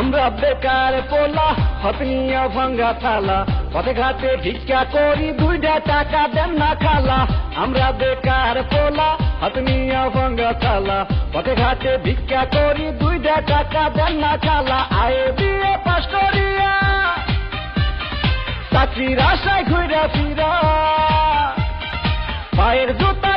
আমরা বেকার পোলা, হতনিয়া ভাঙ্গা থালা। পথে ঘাটে ভিক্ষা করি দুইটা টাকা দেন না খালা। আমরা বেকার পোলা, হতনিয়া ভাঙ্গা থালা। পথে ঘাটে ভিক্ষা করি দুইটা টাকা দেন না খালা। আয়ে বিয়ে পাশ করিয়া চাকরির আশায় ঘুরা ফিরা। পায়ের জুতা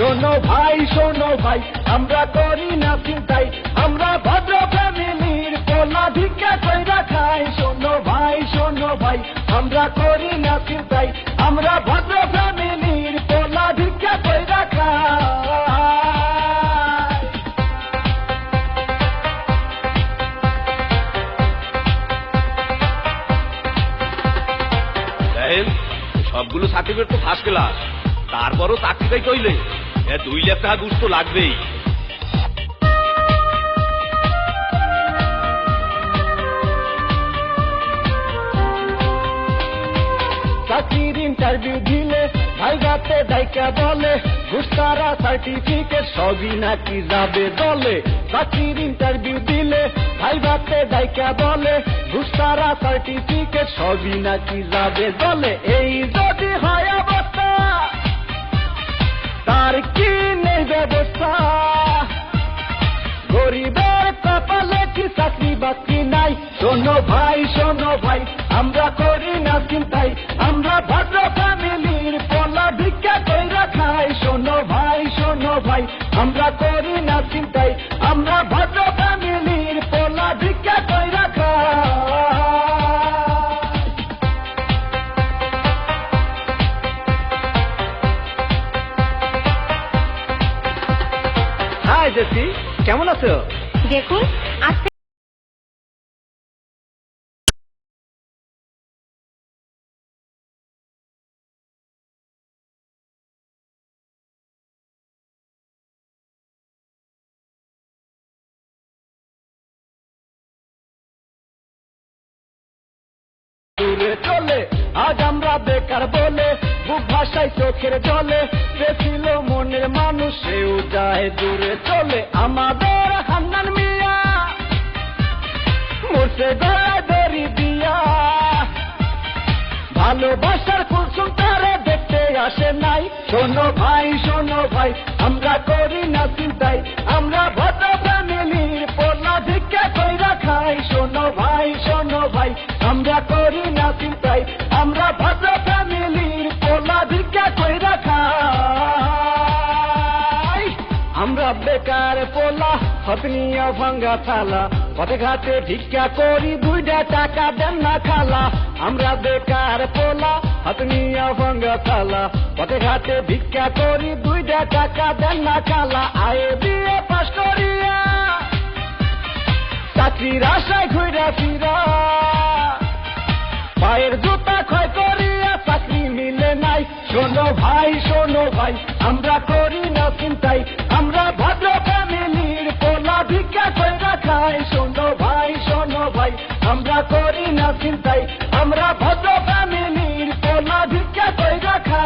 শোনো ভাই শোনো ভাই, আমরা করি না চিন্তাই আমরা ভদ্র ফ্যামিলির পোলা ভিক্ষা কইরা খাই। শোনো ভাই শোনো ভাই, আমরা করি না চিন্তাই আমরা ভদ্র ফ্যামিলির পোলা ভিক্ষা কইরা খাই। সবগুলো সার্টিফিকেট তো ফার্স্ট ক্লাস তারপরও চাকরিটাই কইলে এ, দুই লাখ টাকা ঘুষ লাগবেই। চাকরির ইন্টারভিউ দিলে ভাইগাতে দায়িকা বলে ঘুষতারা সার্টিফিকেট সবই নাকি যাবে দলে। চাকরির ইন্টারভিউ দিলে বলে সার্টিফিকেট সবই নাকি যাবে দলে। এই যদি হয় অবস্থা ব্যবস্থা গরিবের কপালে কি চাকরি বাকরি নাই? শোনো ভাই শোনো ভাই, আমরা করি না চিন্তাই। আমরা ভদ্র ফ্যামিলির পলা ভিক্ষা কইরা খাই। শোনো ভাই শোনো ভাই, আমরা করি না চিন্তাই। হাই জেসি কেমন আছো? দেখুন চলে আজ আমরা বেকার বলে বুক ভাষায় চোখের জলে। সে মনের মানুষ সেও যায় দূরে চলে। আমাদের হান্নান মিয়া মোটে গলায় দড়ি দিয়া। ভালোবাসার কুলসুম তারা দেখতে আসে নাই। শোনো ভাই শোনো ভাই, আমরা করি না চিন্তাই আমরা ভদ্র ফ্যামিলির পোলা ভিক্ষা কইরা খাই। শোনো ভাই শোনো ভাই, আমরা করি বেকার পোলা হতনিয়া ভাঙ্গা থালা। পথে ঘাটে ভিক্ষা করি দুইটা টাকা দেন না খালা। আমরা বেকার পোলা হতনিয়া ভাঙ্গা থালা। পথে ঘাটে ভিক্ষা করি দুইটা টাকা দেন না খালা। আয়ে বিয়ে পাশ করিয়া, চাকরির আশায় ঘুরা ফিরা। পায়ের জুতা ক্ষয় করিয়া চাকরি মিলে নাই। শোনো ভাই শোনো ভাই, আমরা করি না চিন্তাই আমরা করি না চিন্তাই আমরা ভদ্র ফ্যামিলির কোন ভিক্ষা কইরা খা